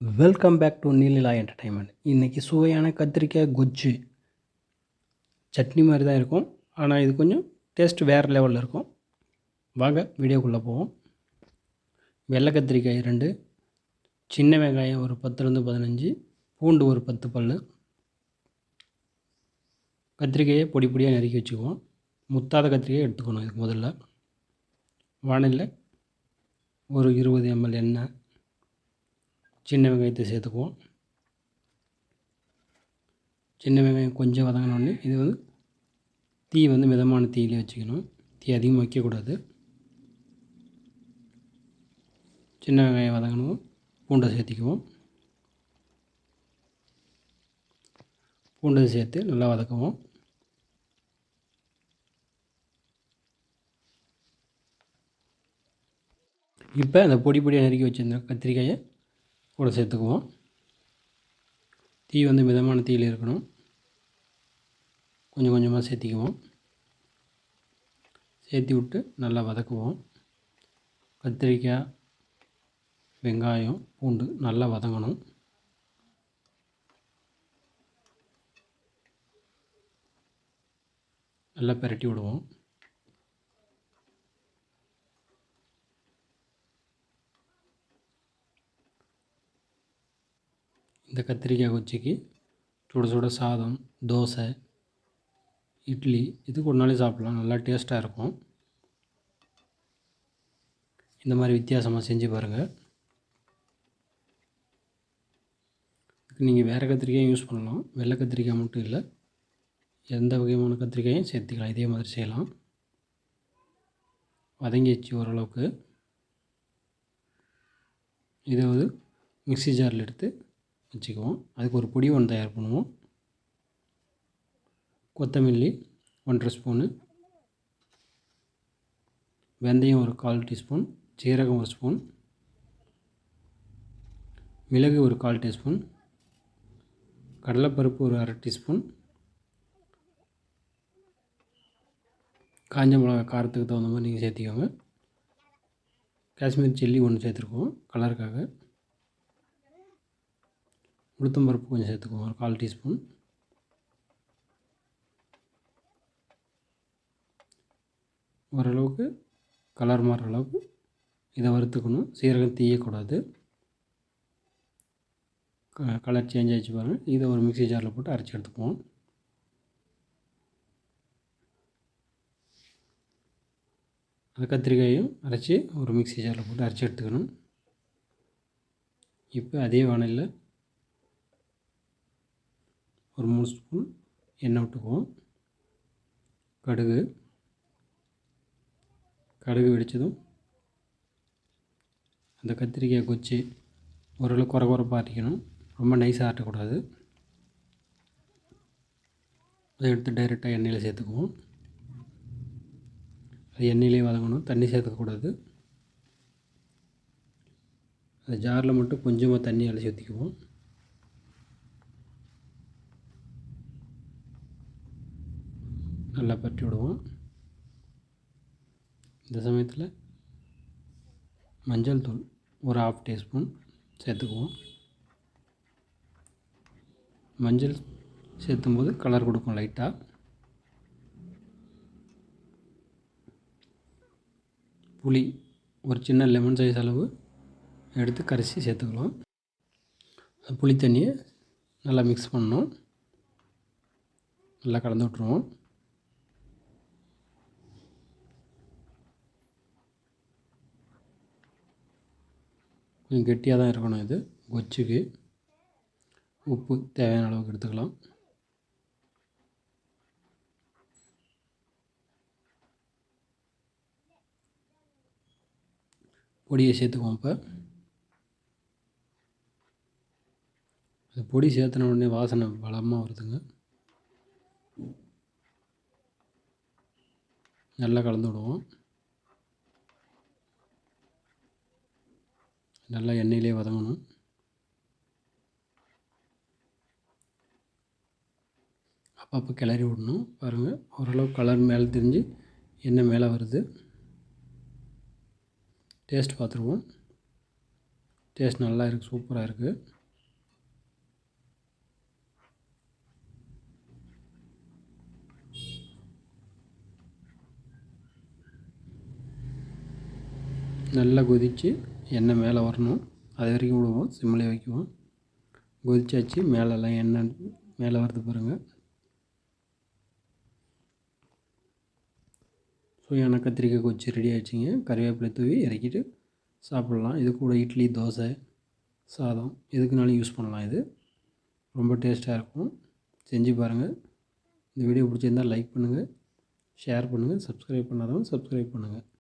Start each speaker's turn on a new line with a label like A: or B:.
A: Welcome back to Neelila entertainment இன்றைக்கி சுவையான கத்திரிக்காய் கொஜ்ஜு. சட்னி மாதிரி தான் இருக்கும். ஆனால் இது கொஞ்சம் டேஸ்ட் வேறு லெவலில் இருக்கும். வாங்க வீடியோக்குள்ளே போவோம். வெள்ளை கத்திரிக்காய் ரெண்டு சின்ன வெங்காயம் ஒரு பத்துலேருந்து பதினஞ்சு பூண்டு ஒரு பத்து பல் கத்திரிக்காயை பொடி பொடியாக நறுக்கி வச்சுக்குவோம். முத்தாத கத்திரிக்காய் எடுத்துக்கணும் இதுக்கு முதல்ல. வானிலை ஒரு இருபது எம்எல் எண்ணெய் சின்ன வெங்காயத்தை சேர்த்துக்குவோம். சின்ன வெங்காயம் கொஞ்சம் வதங்கினோடனே இது வந்து தீ வந்து மிதமான தீயிலே வச்சுக்கணும். தீ அதிகமாக வைக்கக்கூடாது. சின்ன வெங்காயம் வதங்கணும். பூண்டை சேர்த்திக்குவோம். பூண்டை சேர்த்து நல்லா வதக்குவோம். இப்போ அந்த பொடி பொடியாக நறுக்கி வச்சுருந்த கத்திரிக்காயை கூட சேர்த்துக்குவோம். தீ வந்து மிதமான தீயில் இருக்கணும். கொஞ்சம் கொஞ்சமாக சேர்த்திக்குவோம். சேர்த்தி விட்டு நல்லா வதக்குவோம். கத்திரிக்காய் வெங்காயம் பூண்டு நல்லா வதங்கணும். நல்லா பெரட்டி விடுவோம். இந்த கத்திரிக்காய் கொச்சிக்கு சுட சுட சாதம் தோசை இட்லி இதுக்கு ஒரு சாப்பிட்லாம். நல்லா டேஸ்ட்டாக இருக்கும். இந்த மாதிரி வித்தியாசமாக செஞ்சு பாருங்கள் நீங்கள் வேறு கத்திரிக்காயும் யூஸ் பண்ணலாம். வெள்ளை கத்திரிக்காய் மட்டும் இல்லை எந்த வகையான கத்திரிக்காயும் சேர்த்துக்கலாம். இதே மாதிரி செய்யலாம். வதங்கிச்சு ஓரளவுக்கு. இதை வந்து மிக்சி ஜாரில் எடுத்து வச்சுக்குவோம். அதுக்கு ஒரு பொடி ஒன்று தயார் பண்ணுவோம். கொத்தமல்லி ஒன்றரை ஸ்பூனு. வெந்தயம் ஒரு கால் டீஸ்பூன். சீரகம் ஒரு ஸ்பூன். மிளகு ஒரு கால் டீஸ்பூன். கடலைப்பருப்பு ஒரு அரை டீஸ்பூன். காஞ்ச மிளகா காரத்துக்கு தகுந்த மாதிரி நீங்கள் சேர்த்திக்கோங்க. காஷ்மீர் சில்லி ஒன்று சேர்த்துருக்கோம் கலருக்காக உளுத்தம் பருப்பு கொஞ்சம் சேர்த்துக்குவோம் ஒரு கால் டீஸ்பூன். ஓரளவுக்கு கலர் மாறுற அளவுக்கு இதை வறுத்துக்கணும். சீரகம் தீயக்கூடாது. க கலர் சேஞ்ச் ஆகிடுச்சு பாருங்கள் இதை ஒரு மிக்சி ஜாரில் போட்டு அரைச்சி எடுத்துக்குவோம். அந்த கத்திரிக்காயும் அரைச்சி ஒரு மிக்சி ஜாரில் போட்டு அரைச்சி எடுத்துக்கணும். இப்போ அதே வானலில் ஒரு மூணு ஸ்பூன் எண்ணெய் விட்டுக்குவோம். கடுகு. கடுகு வெடித்ததும் அந்த கத்திரிக்காய் கொச்சி ஓரளவு குறை குறைப்பாக அரைக்கணும். ரொம்ப நைஸாக ஆட்டக்கூடாது அதை எடுத்து டைரெக்டாக எண்ணெயில் சேர்த்துக்குவோம். அது எண்ணெயிலே வதங்கணும். தண்ணி சேர்த்துக்கக்கூடாது அது ஜாரில் மட்டும் கொஞ்சமாக தண்ணி அலசி ஊற்றிக்குவோம் நல்லா பற்றி விடுவோம். இந்த சமயத்தில் மஞ்சள் தூள் ஒரு ஆஃப் டீஸ்பூன் சேர்த்துக்குவோம். மஞ்சள் சேர்த்தும்போது கலர் கொடுக்கும் லைட்டாக புளி ஒரு சின்ன லெமன் சைஸ் அளவு எடுத்து கரைச்சி சேர்த்துக்கலாம். புளி தண்ணியை நல்லா மிக்ஸ் பண்ணணும். நல்லா கலந்து விட்ருவோம் கொஞ்சம் கெட்டியாக தான் இருக்கணும் இது. கொச்சுக்கு உப்பு தேவையான அளவுக்கு எடுத்துக்கலாம். பொடியை சேர்த்துக்குவோம் இப்போ. அது பொடி சேர்த்துன உடனே வாசனை பலமாக வருதுங்க. நல்லா கலந்து விடுவோம். நல்லா எண்ணெயிலே வதங்கணும். அப்பப்போ கிளறி விடணும். பாருங்கள் ஓரளவு கலர் மேலே தெரிஞ்சு எண்ணெய் மேலே வருது. டேஸ்ட் பார்த்துருவோம். டேஸ்ட் நல்லா இருக்குது சூப்பராக இருக்குது நல்லா கொதித்து எண்ணெய் மேலே வரணும். அது வரைக்கும் விடுவோம். சிம்மில் வைக்குவோம். கொதிச்சாச்சு. மேலெல்லாம் எண்ணெய் மேலே வருது பாருங்கள் சுவையான கத்திரிக்காய் கொச்சி ரெடி ஆகிடுச்சிங்க கறிவேப்பிலை தூவி இறக்கிட்டு சாப்பிட்லாம். இது கூட இட்லி தோசை சாதம். எதுக்குனாலும் யூஸ் பண்ணலாம் இது. ரொம்ப டேஸ்ட்டாக இருக்கும். செஞ்சு பாருங்கள் இந்த வீடியோ பிடிச்சிருந்தால் லைக் பண்ணுங்கள் ஷேர் பண்ணுங்கள் சப்ஸ்கிரைப் பண்ணாதவங்க சப்ஸ்கிரைப் பண்ணுங்கள்